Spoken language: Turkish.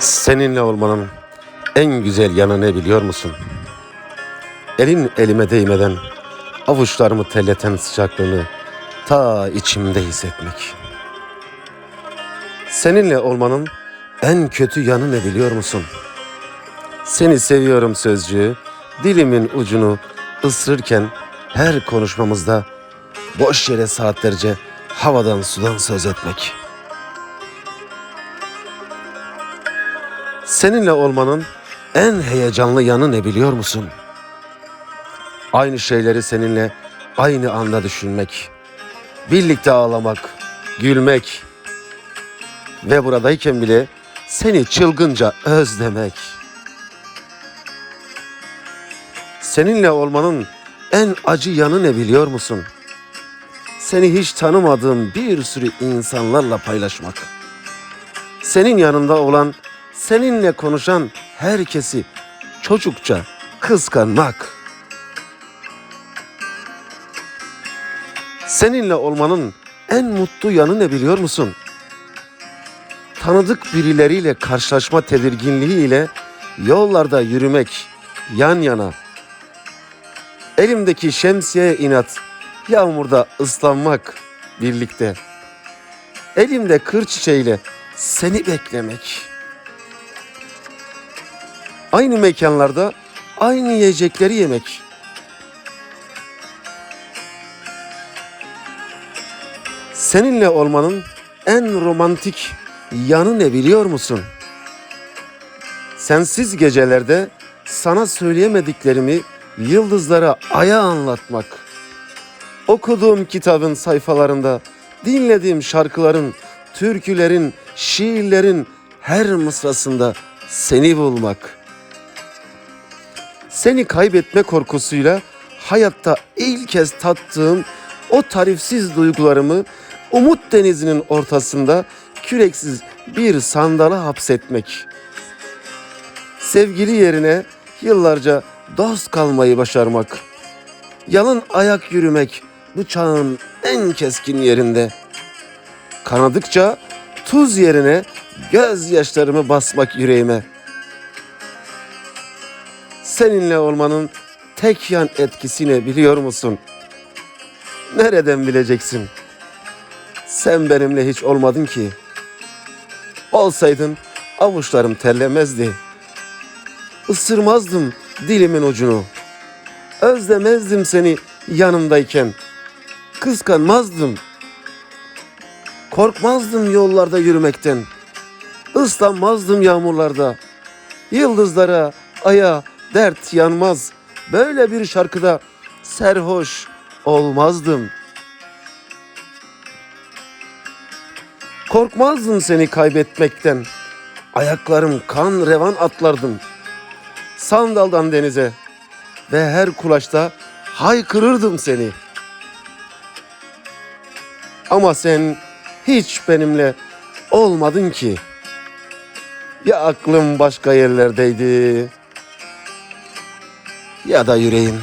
Seninle olmanın en güzel yanı ne biliyor musun? Elin elime değmeden avuçlarımı telleten sıcaklığını ta içimde hissetmek. Seninle olmanın en kötü yanı ne biliyor musun? Seni seviyorum sözcüğü dilimin ucunu ısırırken her konuşmamızda boş yere saatlerce havadan sudan söz etmek. Seninle olmanın en heyecanlı yanı ne biliyor musun? Aynı şeyleri seninle aynı anda düşünmek, birlikte ağlamak, gülmek ve buradayken bile seni çılgınca özlemek. Seninle olmanın en acı yanı ne biliyor musun? Seni hiç tanımadığım bir sürü insanlarla paylaşmak. Senin yanında olan, seninle konuşan herkesi çocukça kıskanmak. Seninle olmanın en mutlu yanı ne biliyor musun? Tanıdık birileriyle karşılaşma tedirginliğiyle yollarda yürümek yan yana. Elimdeki şemsiye inat, yağmurda ıslanmak birlikte. Elimde kır çiçeğiyle seni beklemek. Aynı mekanlarda aynı yiyecekleri yemek. Seninle olmanın en romantik yanı ne biliyor musun? Sensiz gecelerde sana söyleyemediklerimi yıldızlara, aya anlatmak. Okuduğum kitabın sayfalarında, dinlediğim şarkıların, türkülerin, şiirlerin her mısrasında seni bulmak. Seni kaybetme korkusuyla hayatta ilk kez tattığım o tarifsiz duygularımı umut denizinin ortasında küreksiz bir sandala hapsetmek. Sevgili yerine yıllarca dost kalmayı başarmak. Yalın ayak yürümek bu çağın en keskin yerinde. Kanadıkça tuz yerine gözyaşlarımı basmak yüreğime. Seninle olmanın tek yan etkisini biliyor musun? Nereden bileceksin? Sen benimle hiç olmadın ki. Olsaydın avuçlarım terlemezdi. Isırmazdım dilimin ucunu. Özlemezdim seni yanımdayken. Kıskanmazdım. Korkmazdım yollarda yürümekten. Islanmazdım yağmurlarda. Yıldızlara, aya dert yanmaz. Böyle bir şarkıda serhoş olmazdım. Korkmazdım seni kaybetmekten. Ayaklarım kan revan atlardım. Sandaldan denize ve her kulaşta haykırırdım seni. Ama sen hiç benimle olmadın ki. Ya aklım başka yerlerdeydi ya da yüreğim